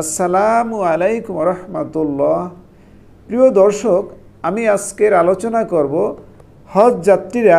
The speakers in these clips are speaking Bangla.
আসসালামু আলাইকুম রহমতুল্লাহ। প্রিয় দর্শক, আমি আজকের আলোচনা করব হজ যাত্রীরা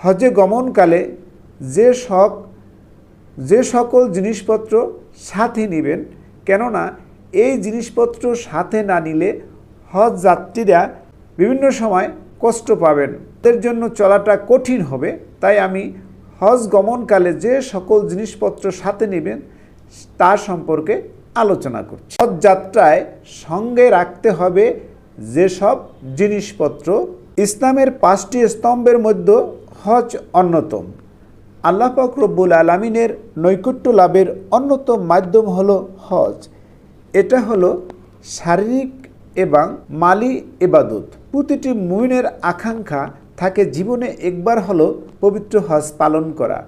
হজে গমনকালে যে সব যে সকল জিনিসপত্র সাথে নেবেন, কেননা এই জিনিসপত্র সাথে না নিলে হজ যাত্রীরা বিভিন্ন সময় কষ্ট পাবেন। তাদের জন্য চলাটা কঠিন হবে, তাই আমি হজ গমনকালে যে সকল জিনিসপত্র সাথে নেবেন, তা সম্পর্কে আলোচনা করছি। হজ যাত্রায় সঙ্গে রাখতে হবে যেসব জিনিসপত্র। ইসলামের পাঁচটি স্তম্ভের মধ্যে হজ অন্যতম। আল্লাহ পাক রব্বুল আলমিনের নৈকট্য লাভের অন্যতম মাধ্যম হলো হজ। এটা হলো শারীরিক এবং মালি এবাদত প্রতিটি মুমিনের আকাঙ্ক্ষা থাকে জীবনে একবার হলো পবিত্র হজ পালন করা।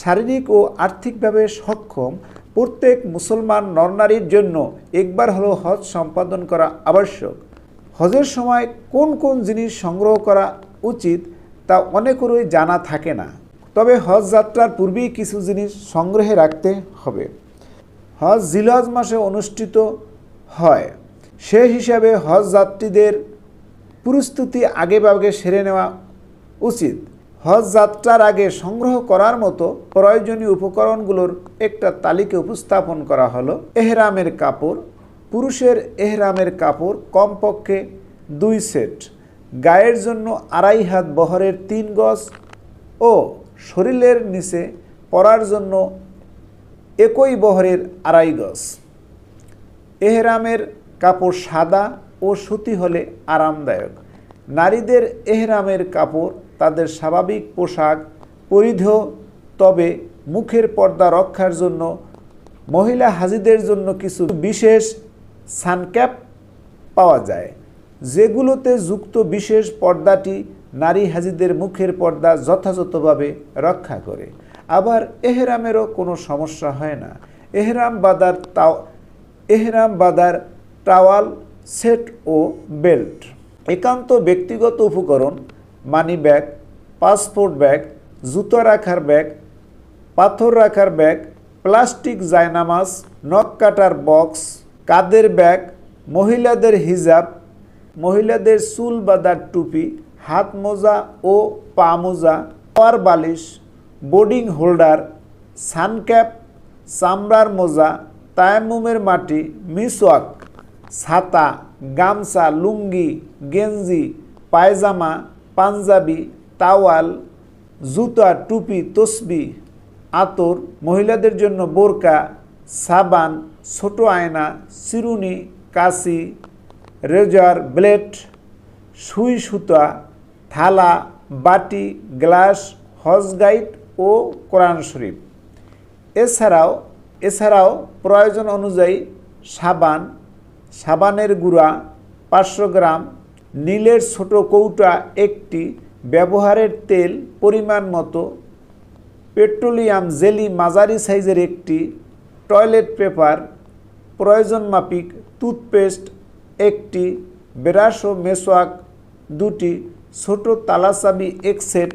শারীরিক ও আর্থিকভাবে সক্ষম প্রত্যেক মুসলমান নরনারীর জন্য একবার হলো হজ সম্পাদন করা আবশ্যক। হজের সময় কোন কোন জিনিস সংগ্রহ করা উচিত তা অনেকেরই জানা থাকে না। তবে হজ যাত্রার পূর্বেই কিছু জিনিস সংগ্রহে রাখতে হবে। হজ জিলহজ মাসে অনুষ্ঠিত হয়। সে হিসাবে হজ যাত্রীদের প্রস্তুতি আগে আগেভাগে সেরে নেওয়া উচিত। হজ যাত্রার আগে সংগ্রহ করার মতো প্রয়োজনীয় উপকরণগুলোর একটা তালিকা উপস্থাপন করা হলো। এহরামের কাপড়, পুরুষের এহরামের কাপড় কমপক্ষে দুই সেট। গায়ের জন্য আড়াই হাত বহরের তিন গজ ও শরীরের নিচে পরার জন্য একই বহরের আড়াই গজ। এহরামের কাপড় সাদা ও সুতি হলে আরামদায়ক। নারীদের এহরামের কাপড় তাদের স্বাভাবিক পোশাক পরিধেয়, তবে মুখের পর্দা রক্ষার জন্য মহিলা হাজিদের জন্য কিছু বিশেষ সানক্যাপ পাওয়া যায়, যেগুলোতে যুক্ত বিশেষ পর্দাটি নারী হাজিদের মুখের পর্দা যথাযথভাবে রক্ষা করে। আবার এহরামেরও কোনো সমস্যা হয় না। এহরাম বাদার তাও, এহরাম বাদার টাওয়াল, সেট ও বেল্ট। একান্ত ব্যক্তিগত উপকরণ মানি ব্যাগ, পাসপোর্ট ব্যাগ, জুতো রাখার ব্যাগ, পাথর রাখার ব্যাগ, প্লাস্টিক জায়নামাজ, নখ কাটার বক্স, কাদের ব্যাগ, মহিলাদের হিজাব, মহিলাদের চুল বাঁধার টুপি, হাত মোজা ও পা মোজা পাওয়ার বালিশ, বোর্ডিং হোল্ডার, সানক্যাপ, চামড়ার মোজা তায়ামুমের মাটি, মিসওয়াক, ছাতা, গামছা, লুঙ্গি, গেঞ্জি, পায়জামা পাঞ্জাবি, তাওয়াল, জুতা, টুপি, তসবি, আতর, মহিলাদের জন্য বোরকা, সাবান, ছোট আয়না, চিরুনি, কাশি, রেজার ব্লেড, সুই সুতা, থালা, বাটি, গ্লাস, হজ গাইড ও কোরআন শরীফ। এছাড়াও এছাড়াও প্রয়োজন অনুযায়ী সাবান, সাবানের গুঁড়া পাঁচশো গ্রাম নীলের ছোট কৌটা একটি ব্যবহারের তেল পরিমাণ মতো। পেট্রোলিয়াম জেলি মাঝারি সাইজের একটি টয়লেট পেপার প্রয়োজন মাফিক টুথপেস্ট, একটি ব্রাশ ও মেসোয়াক, দুটি ছোট তালাচাবি এক সেট।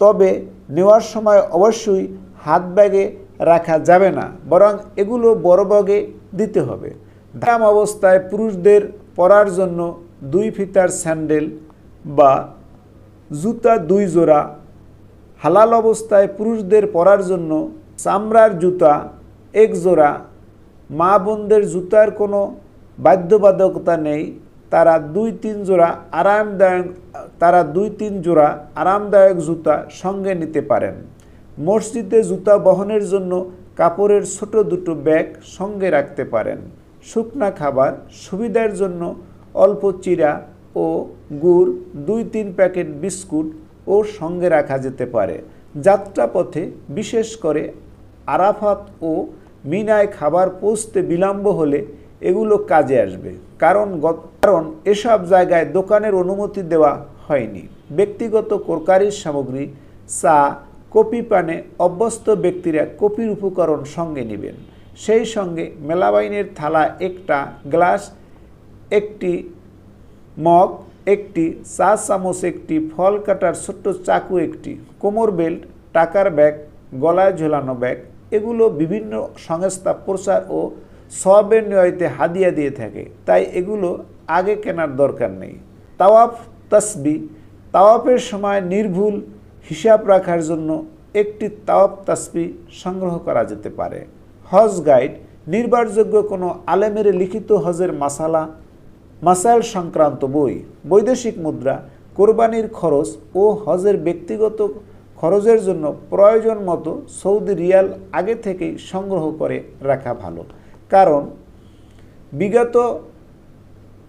তবে নেওয়ার সময় অবশ্যই হাত ব্যাগে রাখা যাবে না, বরং এগুলো বড় ব্যাগে দিতে হবে। দাম অবস্থায় পুরুষদের পরার জন্য দুই ফিতার স্যান্ডেল বা জুতা দুই জোড়া হালাল অবস্থায় পুরুষদের পরার জন্য চামড়ার জুতা এক জোড়া, মা বোনদের জুতার কোনো বাধ্যবাধকতা নেই, তারা দুই তিন জোড়া আরামদায়ক, তারা দুই তিন জোড়া আরামদায়ক জুতা সঙ্গে নিতে পারেন। মসজিদে জুতা বহনের জন্য কাপড়ের ছোট দুটো ব্যাগ সঙ্গে রাখতে পারেন। শুকনা খাবার সুবিধার জন্য অল্প চিরা ও গুড় দুই তিন প্যাকেট বিস্কুট ও সঙ্গে রাখা যেতে পারে। যাত্রাপথে বিশেষ করে আরাফাত ও মিনায় খাবার পৌঁছতে বিলম্ব হলে এগুলো কাজে আসবে। কারণ কারণ এসব জায়গায় দোকানের অনুমতি দেওয়া হয়নি। ব্যক্তিগত কোরকারির সামগ্রী, চা কপি পানে অভ্যস্ত ব্যক্তিরা কপির উপকরণ সঙ্গে নেবেন। সেই সঙ্গে মেলাবাইনের থালা একটা গ্লাস একটি মগ, একটি চা চামচ একটি ফল কাটার ছোট্ট চাকু, একটি কোমর বেল্ট, টাকার ব্যাগ, গলায় ঝোলানো ব্যাগ, এগুলো বিভিন্ন সংস্থা, প্রচার ও সবের হাদিয়া দিয়ে থাকে। তাই এগুলো আগে কেনার দরকার নেই। তাওয়াফ, তসবি, তাওয়াফের সময় নির্ভুল হিসাব রাখার জন্য একটি তাওয়াফ, তসবি সংগ্রহ করা যেতে পারে। হজ গাইড, নির্ভরযোগ্য কোনো আলেমের লিখিত হজের মাসালা মাসাইল সংক্রান্ত বই, বৈদেশিক মুদ্রা, কোরবানির খরচ ও হজের ব্যক্তিগত খরচের জন্য প্রয়োজন মতো সৌদি রিয়াল আগে থেকেই সংগ্রহ করে রাখা ভালো। কারণ, বিগত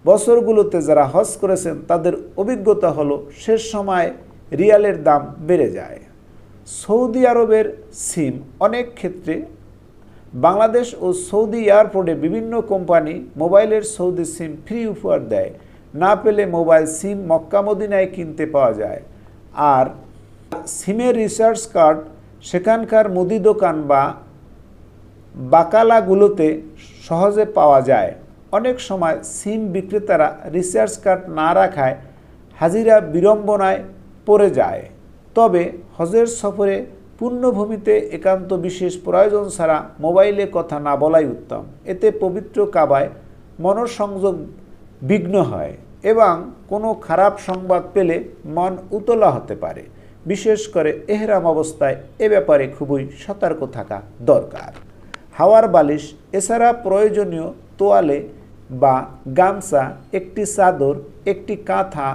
বছরগুলোতে যারা হজ করেছেন, তাদের অভিজ্ঞতা হলো শেষ সময় রিয়ালের দাম বেড়ে যায়। সৌদি আরবের সিম অনেক ক্ষেত্রে বাংলাদেশ ও সৌদি এয়ারপোর্টে বিভিন্ন কোম্পানি মোবাইলের সৌদি সিম ফ্রি উপহার দেয়। না পেলে মোবাইল সিম মক্কা মদিনায় কিনতে পাওয়া যায়। আর সিমের রিসার্চ কার্ড সেখানকার মুদি দোকান বা বাকালাগুলোতে সহজে পাওয়া যায়। অনেক সময় সিম বিক্রেতারা রিসার্চ কার্ড না রাখায় হাজিরা বিড়ম্বনায় পড়ে যায়। তবে হজের সফরে পূর্ণভূমিতে একান্ত বিশেষ প্রয়োজন ছাড়া মোবাইলে কথা না বলাই উত্তম। এতে পবিত্র কাবায় মনঃসংযোগ বিঘ্ন হয় এবং কোনো খারাপ সংবাদ পেলে মন উতলা হতে পারে। বিশেষ করে এহরাম অবস্থায় এ ব্যাপারে খুবই সতর্ক থাকা দরকার। হাওয়ার বালিশ, এছাড়া প্রয়োজনীয় তোয়ালে বা গামছা, একটি চাদর, একটি কাঁথা,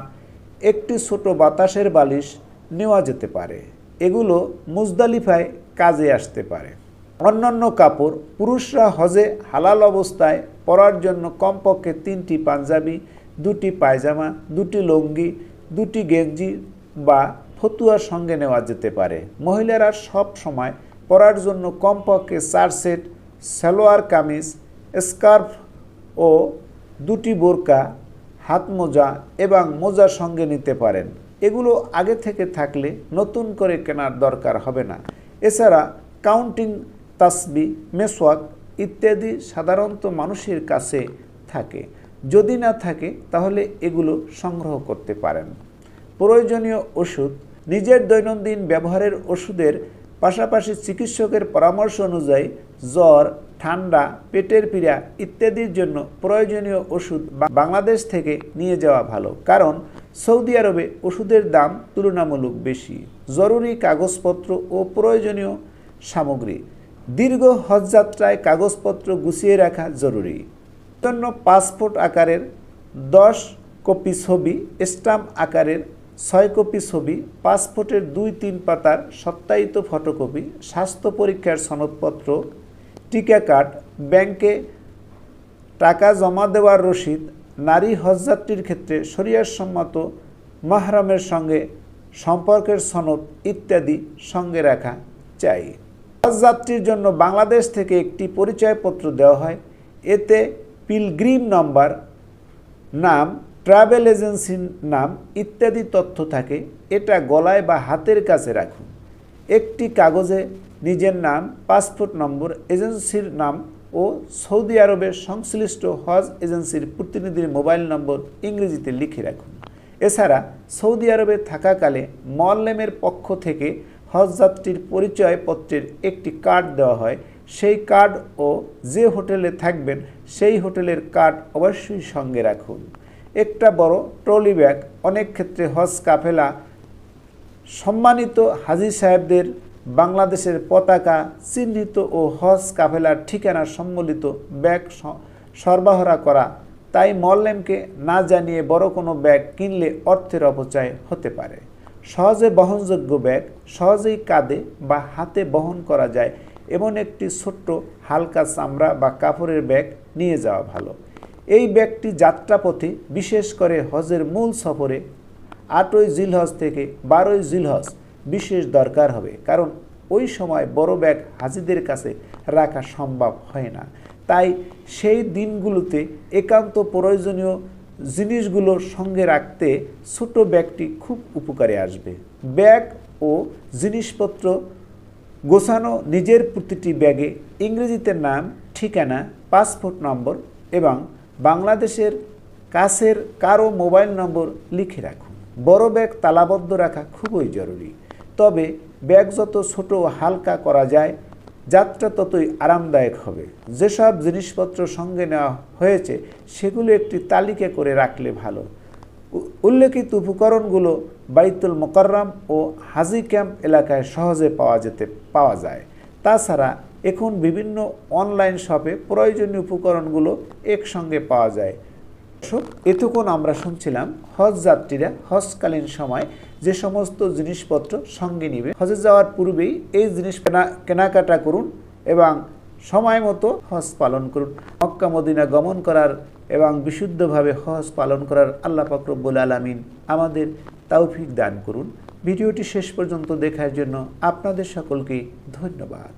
একটি ছোট বাতাসের বালিশ নেওয়া যেতে পারে। এগুলো মুজদালিফায় কাজে আসতে পারে। অন্যান্য কাপড় পুরুষরা হজে হালাল অবস্থায় পরার জন্য কমপক্ষে তিনটি পাঞ্জাবি, দুটি পায়জামা, দুটি লুঙ্গি, দুটি গেঞ্জি বা ফতুয়ার সঙ্গে নেওয়া যেতে পারে। মহিলারা সব সময় পরার জন্য কমপক্ষে চার সেট, সালোয়ার কামিজ, স্কার্ফ ও দুটি বোরকা হাত মোজা এবং মোজা সঙ্গে নিতে পারেন। এগুলো আগে থেকে থাকলে নতুন করে কেনার দরকার হবে না। এছাড়া কাউন্টিং, তাসবি, মেসওয়াক ইত্যাদি সাধারণত মানুষের কাছে থাকে। যদি না থাকে, তাহলে এগুলো সংগ্রহ করতে পারেন। প্রয়োজনীয় ওষুধ, নিজের দৈনন্দিন ব্যবহারের ওষুধের পাশাপাশি চিকিৎসকের পরামর্শ অনুযায়ী জ্বর, ঠান্ডা, পেটের পীড়া ইত্যাদির জন্য প্রয়োজনীয় ওষুধ বাংলাদেশ থেকে নিয়ে যাওয়া ভালো। কারণ সৌদি আরবে ওষুধের দাম তুলনামূলক বেশি, জরুরি কাগজপত্র ও প্রয়োজনীয় সামগ্রী। দীর্ঘ হজযাত্রায় কাগজপত্র গুছিয়ে রাখা জরুরি। জন্য পাসপোর্ট আকারের দশ কপি ছবি, স্টাম্প আকারের ছয় কপি ছবি, পাসপোর্টের দুই তিন পাতার সত্যায়িত ফটোকপি, স্বাস্থ্য পরীক্ষার সনদপত্র, টিকা কার্ড, ব্যাংকে টাকা জমা দেওয়ার রসিদ নারী হজযাত্রীর ক্ষেত্রে শরিয়ার সম্মত মাহরামের সঙ্গে সম্পর্কের সনদ ইত্যাদি সঙ্গে রাখা চাই। হজযাত্রীর জন্য বাংলাদেশ থেকে একটি পরিচয়পত্র দেওয়া হয়। এতে পিলগ্রিম নম্বর, নাম, ট্রাভেল এজেন্সির নাম ইত্যাদি তথ্য থাকে। এটা গলায় বা হাতের কাছে রাখুন। একটি কাগজে নিজের নাম, পাসপোর্ট নম্বর, এজেন্সির নাম ও সৌদি আরবের সংশ্লিষ্ট হজ এজেন্সির প্রতিনিধির মোবাইল নম্বর ইংরেজিতে লিখে রাখুন। এছাড়া সৌদি আরবে থাকাকালে মল্লেমের পক্ষ থেকে হজযাত্রীর পরিচয়পত্রের একটি কার্ড দেওয়া হয়। সেই কার্ড ও যে হোটেলে থাকবেন সেই হোটেলের কার্ড অবশ্যই সঙ্গে রাখুন। একটা বড় ট্রলি ব্যাগ, অনেক ক্ষেত্রে হজ কাফেলা সম্মানিত হাজি সাহেবদের বাংলাদেশের পতাকা, চিহ্নিত ও হজ কাফেলার ঠিকানা সম্বলিত ব্যাগ সরবরাহ করা। তাই মল্লেমকে না জানিয়ে বড় কোনো ব্যাগ কিনলে অর্থের অপচয় হতে পারে। সহজে বহনযোগ্য ব্যাগ সহজেই কাঁধে বা হাতে বহন করা যায়। এমন একটি ছোট্ট হালকা চামড়া বা কাপড়ের ব্যাগ নিয়ে যাওয়া ভালো। এই ব্যাগটি যাত্রাপথে, বিশেষ করে হজের মূল সফরে আটই জিলহজ থেকে বারোই জিলহজ বিশেষ দরকার হবে। কারণ ওই সময় বড় ব্যাগ হাজিদের কাছে রাখা সম্ভব হয় না। তাই সেই দিনগুলোতে একান্ত প্রয়োজনীয় জিনিসগুলো সঙ্গে রাখতে ছোট ব্যাগটি খুব উপকারে আসবে। ব্যাগ ও জিনিসপত্র গোছানো নিজের প্রতিটি ব্যাগে ইংরেজিতে নাম, ঠিকানা, পাসপোর্ট নম্বর এবং বাংলাদেশের কাছের কারও মোবাইল নম্বর লিখে রাখুন। বড় ব্যাগ তালাবদ্ধ রাখা খুবই জরুরি। তবে ব্যাগ যত ছোট হালকা করা যায়, যাত্রা ততই আরামদায়ক হবে। যেসব জিনিসপত্র সঙ্গে নেওয়া হয়েছে, সেগুলো একটি তালিকা করে রাখলে ভালো। উল্লেখিত উপকরণগুলো বাইতুল মোকাররম ও হাজি ক্যাম্প এলাকায় সহজে পাওয়া যেতে, পাওয়া যায়। তাছাড়া এখন বিভিন্ন অনলাইন শপে প্রয়োজনীয় উপকরণগুলো একসঙ্গে পাওয়া যায়। এতক্ষণ আমরা শুনছিলাম হজ যাত্রীরা হজকালীন সময় যে সমস্ত জিনিসপত্র সঙ্গে নিবে। হজে যাওয়ার পূর্বেই এই জিনিস কেনা, কেনাকাটা করুন এবং সময় মতো হজ পালন করুন। মক্কা, মদিনা গমন করার এবং বিশুদ্ধভাবে হজ পালন করার আল্লাহ পাকরব্বুল আলমিন আমাদের তাওফিক দান করুন। ভিডিওটি শেষ পর্যন্ত দেখার জন্য আপনাদের সকলকে ধন্যবাদ।